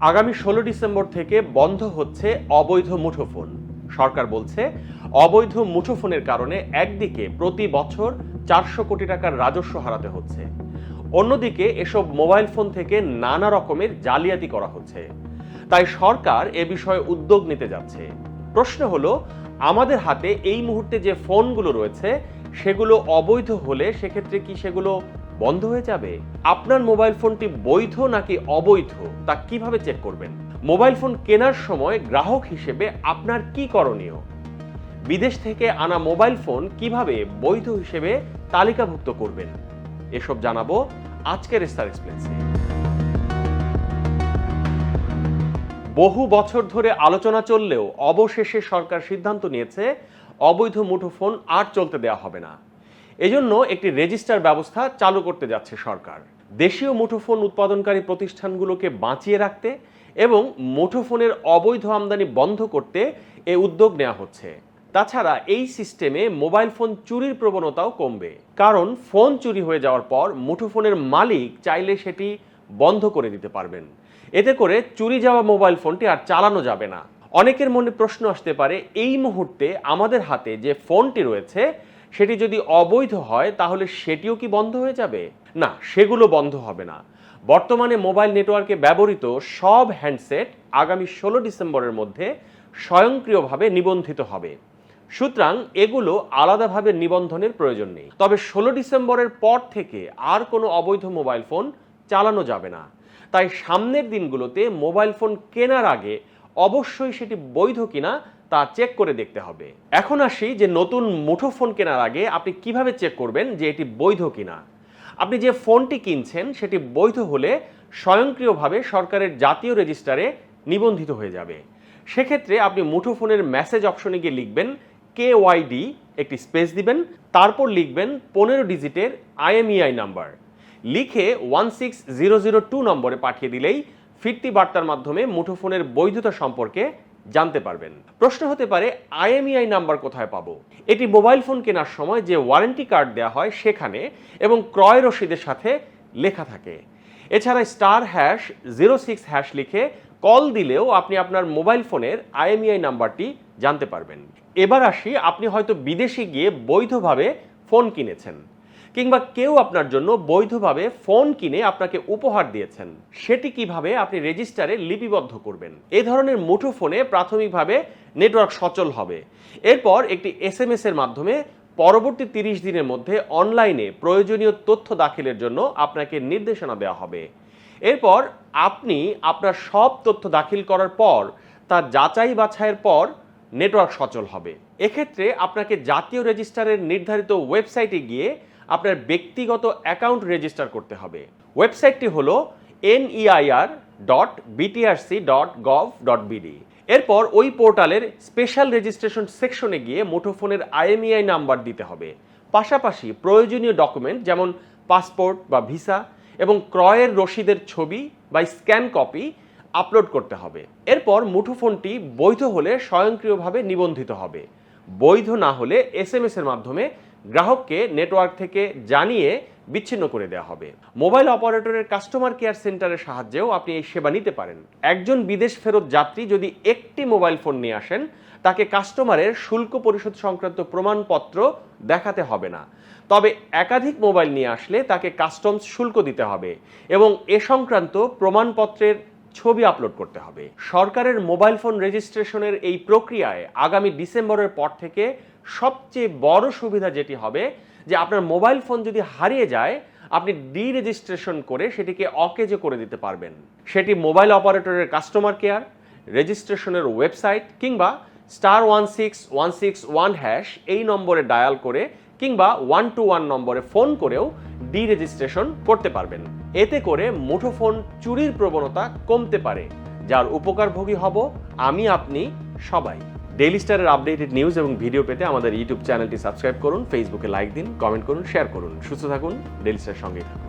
আগামী ষোলো ডিসেম্বর থেকে বন্ধ হচ্ছে অবৈধ মুঠোফোন। সরকার বলছে, অবৈধ মুঠোফোনের কারণে একদিকে প্রতি বছর চারশো কোটি টাকার রাজস্ব হারাতে হচ্ছে। অন্যদিকে এসব মোবাইল ফোন থেকে নানা রকমের জালিয়াতি করা হচ্ছে। তাই সরকার এ বিষয়ে উদ্যোগ নিতে যাচ্ছে। প্রশ্ন হলো, আমাদের হাতে এই মুহূর্তে যে ফোনগুলো রয়েছে, সেগুলো অবৈধ হলে সেক্ষেত্রে কি সেগুলো বন্ধ হয়ে যাবে? আপনার মোবাইল ফোনটি বৈধ নাকি অবৈধ? তা কীভাবে চেক করবেন? মোবাইল ফোন কেনার সময় গ্রাহক হিসেবে আপনার কি করণীয়? বিদেশ থেকে আনা মোবাইল ফোন কীভাবে বৈধ হিসেবে তালিকাভুক্ত করবেন? এসব জানাব আজকের স্টার এক্সপ্লেন্সে বহু বছর ধরে আলোচনা চললেও অবশেষে সরকার সিদ্ধান্ত নিয়েছে, অবৈধ মুঠোফোন আর চলতে দেওয়া হবে না। এজন্য একটি রেজিস্টার ব্যবস্থা চালু করতে যাচ্ছে সরকার। দেশীয় মুঠোফোন উৎপাদনকারী প্রতিষ্ঠানগুলোকে বাঁচিয়ে রাখতে এবং মুঠোফোনের অবৈধ আমদানি বন্ধ করতে এ উদ্যোগ নেওয়া হচ্ছে। তাছাড়া এই সিস্টেমে মোবাইল ফোন চুরির প্রবণতাও কমবে। কারণ ফোন চুরি হয়ে যাওয়ার পর মুঠোফোনের মালিক চাইলে সেটি বন্ধ করে দিতে পারবেন। এতে করে চুরি যাওয়া মোবাইল ফোনটি আর চালানো যাবে না। অনেকের মনে প্রশ্ন আসতে পারে, এই মুহূর্তে আমাদের হাতে যে ফোনটি রয়েছে সেটি যদি অবৈধ হয়, তাহলে সেটিও কি বন্ধ হয়ে যাবে? না, সেগুলো বন্ধ হবে না। বর্তমানে মোবাইল নেটওয়ার্কে ব্যবহৃত সব হ্যান্ডসেট আগামী ষোলো ডিসেম্বরের মধ্যে স্বয়ংক্রিয়ভাবে নিবন্ধিত হবে। সুতরাং এগুলো আলাদাভাবে নিবন্ধনের প্রয়োজন নেই। তবে ষোলো ডিসেম্বরের পর থেকে আর কোনো অবৈধ মোবাইল ফোন চালানো যাবে না। তাই সামনের দিনগুলোতে মোবাইল ফোন কেনার আগে অবশ্যই সেটি বৈধ কিনা তা চেক করে দেখতে হবে। এখন আসি যে নতুন মুঠোফোন কেনার আগে আপনি কীভাবে চেক করবেন যে এটি বৈধ কিনা। আপনি যে ফোনটি কিনছেন, সেটি বৈধ হলে স্বয়ংক্রিয়ভাবে সরকারের জাতীয় রেজিস্টারে নিবন্ধিত হয়ে যাবে। সেক্ষেত্রে আপনি মুঠোফোনের মেসেজ অপশনে গিয়ে লিখবেন, কে ওয়াইডি একটি স্পেস দিবেন, তারপর লিখবেন পনেরো ডিজিটের আইএমইআই নাম্বার লিখে one six zero zero two নম্বরে পাঠিয়ে দিলেই ফিরতি বার্তার মাধ্যমে মুঠোফোনের বৈধতা সম্পর্কে জানতে পারবেন। প্রশ্ন হতে পারে, আইএমইআই নাম্বার কোথায় পাবো? এটি মোবাইল ফোন কেনার সময় যে ওয়ারেন্টি কার্ড দেওয়া হয় সেখানে এবং ক্রয় রসিদের সাথে লেখা থাকে। এছাড়া star hash, zero six hash লিখে কল দিলেও আপনি আপনার মোবাইল ফোনের আইএমইআই নাম্বারটি জানতে পারবেন। এবার আসি, আপনি হয়তো বিদেশে গিয়ে বৈধভাবে ফোন কিনেছেন। কিংবা কেউ আপনার জন্য বৈধভাবে ফোন কিনে আপনাকে উপহার দিয়েছেন, সেটি কীভাবে আপনি রেজিস্টারে লিপিবদ্ধ করবেন? এ ধরনের মুঠোফোনে প্রাথমিকভাবে নেটওয়ার্ক সচল হবে। এরপর একটি এস এম এর মাধ্যমে পরবর্তী তিরিশ দিনের মধ্যে অনলাইনে প্রয়োজনীয় তথ্য দাখিলের জন্য আপনাকে নির্দেশনা দেওয়া হবে। এরপর আপনি আপনার সব তথ্য দাখিল করার পর, তা যাচাই বাছাইয়ের পর নেটওয়ার্ক সচল হবে। এক্ষেত্রে আপনাকে জাতীয় রেজিস্টারের নির্ধারিত ওয়েবসাইটে গিয়ে আপনার ব্যক্তিগত অ্যাকাউন্ট রেজিস্টার করতে হবে। ওয়েবসাইটটি হলো NEIR dot BTRC dot gov dot BD এরপর ওই পোর্টালের স্পেশাল রেজিস্ট্রেশন সেকশনে গিয়ে মুঠোফোনের আইএমইআই নাম্বার দিতে হবে। পাশাপাশি প্রয়োজনীয় ডকুমেন্ট যেমন পাসপোর্ট বা ভিসা এবং ক্রয়ের রসিদের ছবি বা স্ক্যান কপি আপলোড করতে হবে। এরপর মুঠোফোনটি বৈধ হলে স্বয়ংক্রিয়ভাবে নিবন্ধিত হবে। বৈধ না হলে এস এর মাধ্যমে গ্রাহককে নেটওয়ার্ক থেকে জানিয়ে বিচ্ছিন্ন করে দেওয়া হবে। মোবাইল অপারেটরের কাস্টমার কেয়ার সেন্টারের সাহায্যেও আপনি এই সেবা নিতে পারেন। একজন বিদেশ ফেরত যাত্রী যদি একটি মোবাইল ফোন নিয়ে আসেন, তাকে কাস্টমারের শুল্ক পরিশোধ সংক্রান্ত প্রমাণপত্র দেখাতে হবে না। তবে একাধিক মোবাইল নিয়ে আসলে তাকে কাস্টমস শুল্ক দিতে হবে এবং এ সংক্রান্ত প্রমাণপত্রের ছবি আপলোড করতে হবে। সরকারের মোবাইল ফোন রেজিস্ট্রেশনের এই প্রক্রিয়ায় আগামী ডিসেম্বরের পর থেকে সবচেয়ে বড় সুবিধা যেটি হবে, যে আপনার মোবাইল ফোন যদি হারিয়ে যায়, আপনি ডি রেজিস্ট্রেশন করে সেটিকে অকেজে করে দিতে পারবেন। সেটি মোবাইল অপারেটরের কাস্টমার কেয়ার রেজিস্ট্রেশনের ওয়েবসাইট কিংবা star one six one six one hash এই নম্বরে ডায়াল করে, কিংবা ওয়ান টু ওয়ান নম্বরে ফোন করেও ডি রেজিস্ট্রেশন করতে পারবেন। এতে করে মুঠোফোন চুরির প্রবণতা কমতে পারে, যার উপকারভোগী হব আমি, আপনি, সবাই। ডেইলি স্টারের আপডেটেড নিউজ এবং ভিডিও পেতে আমাদের ইউটিউব চ্যানেলটি সাবস্ক্রাইব করুন ফেসবুকে লাইক দিন কমেন্ট করুন শেয়ার করুন। সুস্থ থাকুন ডেইলি স্টার সঙ্গে থাকুন।